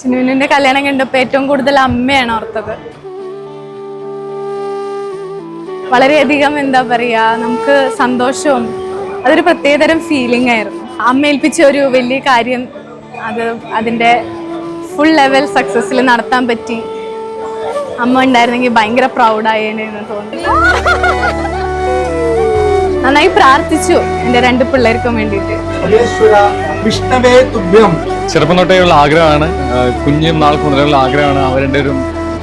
ചിന്നുവിന്റെ കല്യാണം കണ്ടപ്പോൾ ഏറ്റവും കൂടുതൽ അമ്മയാണ് ഓർത്തത്. വളരെയധികം എന്താ പറയാ നമുക്ക് സന്തോഷവും അതൊരു പ്രത്യേകതരം ഫീലിംഗ് ആയിരുന്നു. അമ്മ ഏൽപ്പിച്ച ഒരു വലിയ കാര്യം അത് അതിന്റെ ഫുൾ ലെവൽ സക്സസ്സിൽ നടത്താൻ പറ്റി. അമ്മ ഉണ്ടായിരുന്നെങ്കിൽ ഭയങ്കര പ്രൗഡായേനെ എന്ന് തോന്നി നന്നായി പ്രാർത്ഥിച്ചു എന്റെ രണ്ട് പിള്ളേർക്കും വേണ്ടിയിട്ട്. വിഷ്ണവേ തുഭ്യം. ചെറുപ്പം തൊട്ടേയുള്ള ആഗ്രഹമാണ്. കുഞ്ഞും നാൾ മുതലുള്ള ആഗ്രഹമാണ് അവരുടെ ഒരു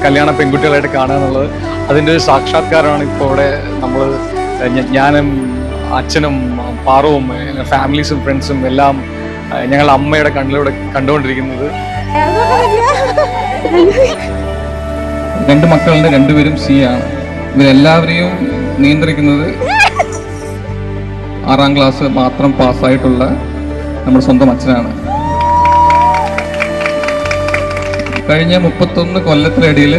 കല്യാണ പെൺകുട്ടികളായിട്ട് കാണുക എന്നുള്ളത്. അതിന്റെ ഒരു സാക്ഷാത്കാരമാണ് ഇപ്പോൾ ഇവിടെ നമ്മൾ ഞാനും അച്ഛനും പാറവും ഫാമിലീസും ഫ്രണ്ട്സും എല്ലാം ഞങ്ങൾ ഞങ്ങളുടെ അമ്മയുടെ കണ്ണിലൂടെ കണ്ടുകൊണ്ടിരിക്കുന്നത്. രണ്ട് മക്കളുടെ രണ്ടുപേരും സി ആണ്. ഇവരെല്ലാവരെയും നിയന്ത്രിക്കുന്നത് ആറാം ക്ലാസ് മാത്രം പാസ്സായിട്ടുള്ള നമ്മുടെ സ്വന്തം അച്ഛനാണ്. കഴിഞ്ഞ മുപ്പത്തൊന്ന് കൊല്ലത്തിനിടയിൽ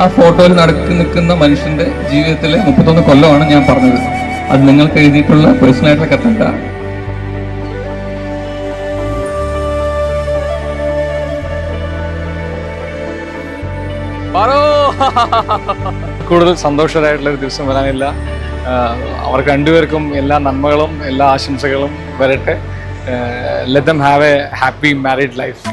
ആ ഫോട്ടോയിൽ നടക്കി നിൽക്കുന്ന മനുഷ്യന്റെ ജീവിതത്തിലെ മുപ്പത്തൊന്ന് കൊല്ലമാണ് ഞാൻ പറഞ്ഞത്. അത് നിങ്ങൾക്ക് എഴുതിയിട്ടുള്ള പേഴ്സണൽ ആയിട്ടുള്ള കത്തല്ല. കൂടുതൽ സന്തോഷകരമായിട്ടുള്ള ഒരു ദിവസം വരാനില്ല. അവർക്ക് രണ്ടുപേർക്കും എല്ലാ നന്മകളും എല്ലാ ആശംസകളും വരട്ടെ. Let them have a happy married life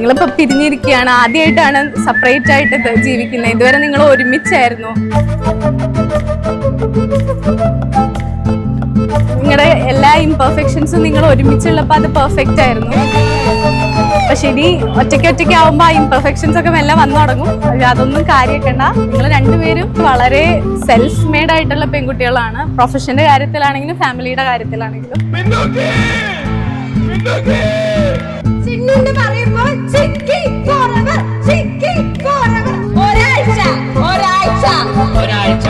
നിങ്ങളിപ്പോ പിരിഞ്ഞിരിക്കുകയാണ്. ആദ്യമായിട്ടാണ് സെപ്പറേറ്റ് ആയിട്ട് ജീവിക്കുന്നത്. ഇതുവരെ നിങ്ങൾ ഒരുമിച്ചായിരുന്നു. നിങ്ങളുടെ എല്ലാ ഇംപെർഫെക്ഷൻസും നിങ്ങൾ ഒരുമിച്ചുള്ളപ്പോൾ അത് പെർഫെക്റ്റ് ആയിരുന്നു. പക്ഷെ ഇനി ഒറ്റയ്ക്ക് ഒറ്റയ്ക്ക് ആവുമ്പോൾ ആ ഇംപെർഫെക്ഷൻസ് ഒക്കെ മെല്ലെ വന്നു തുടങ്ങും. പക്ഷെ അതൊന്നും കാര്യമാക്കണ്ട നിങ്ങൾ രണ്ടുപേരും വളരെ സെൽഫ് മെയ്ഡ് ആയിട്ടുള്ള പെൺകുട്ടികളാണ്. പ്രൊഫഷന്റെ കാര്യത്തിലാണെങ്കിലും ഫാമിലിയുടെ കാര്യത്തിലാണെങ്കിലും. ഒരാഴ്ച. ഒരാഴ്ച. ഒരാഴ്ച.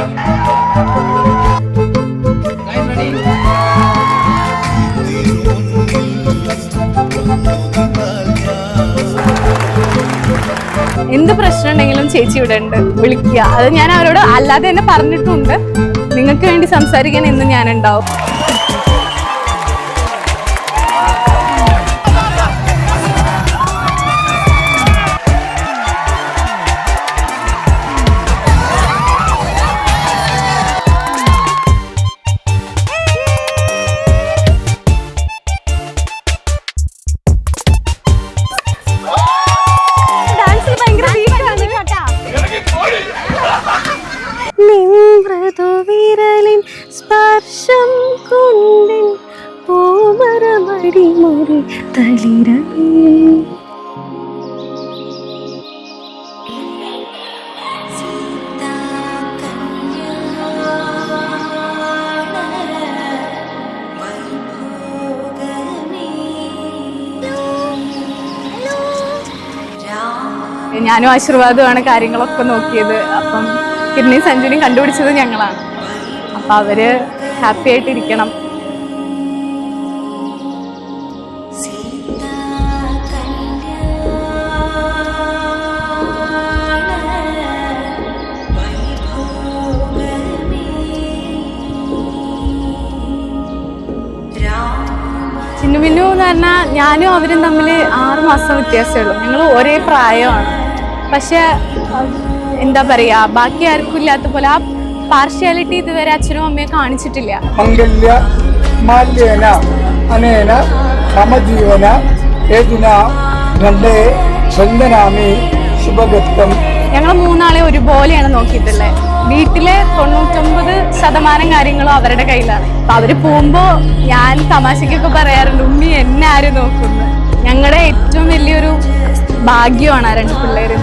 എന്ത് പ്രശ്നം ഉണ്ടെങ്കിലും ചേച്ചി ഇവിടെ ഉണ്ട്. വിളിക്കുക. അത് ഞാൻ അവരോട് അല്ലാതെ തന്നെ പറഞ്ഞിട്ടുണ്ട്. നിങ്ങൾക്ക് വേണ്ടി സംസാരിക്കാൻ എന്ന് ഞാൻ തളിരവേ ഞാനും ആശീർവാദമാണ് കാര്യങ്ങളൊക്കെ നോക്കിയത്. അപ്പം കിഡ്നി സഞ്ജുവിനെയും കണ്ടുപിടിച്ചത് ഞങ്ങളാണ്. അപ്പം അവർ ഹാപ്പി ആയിട്ടിരിക്കണം. ചിന്നു എന്ന് പറഞ്ഞാൽ ഞാനും അവരും തമ്മിൽ ആറ് മാസം വ്യത്യാസമേ ഉള്ളൂ. ഞങ്ങൾ ഒരേ പ്രായമാണ്. പക്ഷെ എന്താ പറയാ ബാക്കി ആർക്കും ഇല്ലാത്ത പോലെ ആ പാർഷ്യാലിറ്റി ഇതുവരെ അച്ഛനും അമ്മയും കാണിച്ചിട്ടില്ല. മംഗല്യ മാല്യേന അനേന ഏതുന ബന്ധനാമി ശുഭഗത്വം ഞങ്ങൾ മൂന്നാളെ ഒരുപോലെയാണ് നോക്കിയിട്ടുള്ളത്. വീട്ടിലെ തൊണ്ണൂറ്റൊമ്പത് ശതമാനം കാര്യങ്ങളും അവരുടെ കയ്യിലാണ്. അപ്പൊ അവർ പോകുമ്പോ ഞാൻ തമാശക്കൊക്കെ പറയാറുണ്ട് ഉമ്മി എന്നെ ആര് നോക്കുന്നു? ഞങ്ങളുടെ ഏറ്റവും വലിയൊരു ഭാഗ്യമാണ് ആ രണ്ട് പിള്ളേര്.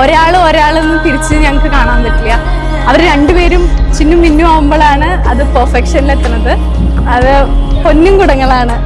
ഒരാൾ ഒരാളൊന്നും തിരിച്ച് ഞങ്ങൾക്ക് കാണാൻ പറ്റില്ല. അവർ രണ്ടുപേരും ചിന്നും മിന്നും ആവുമ്പോഴാണ് അത് പെർഫെക്ഷനിലെത്തുന്നത് അത് പൊന്നും കുടങ്ങളാണ്.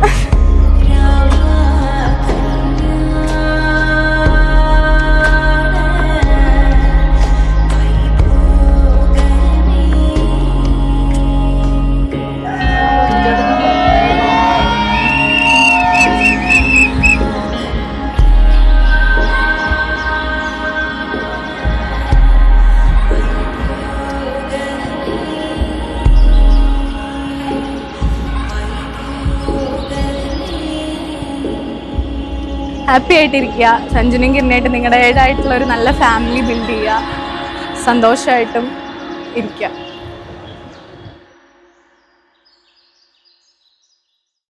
ഹാപ്പി ആയിട്ടിരിക്കുക. സഞ്ജുനും കിരണയായിട്ട് നിങ്ങളുടേതായിട്ടുള്ള ഒരു നല്ല ഫാമിലി ബിൽഡ് ചെയ്യുക. സന്തോഷമായിട്ടും ഇരിക്കുക.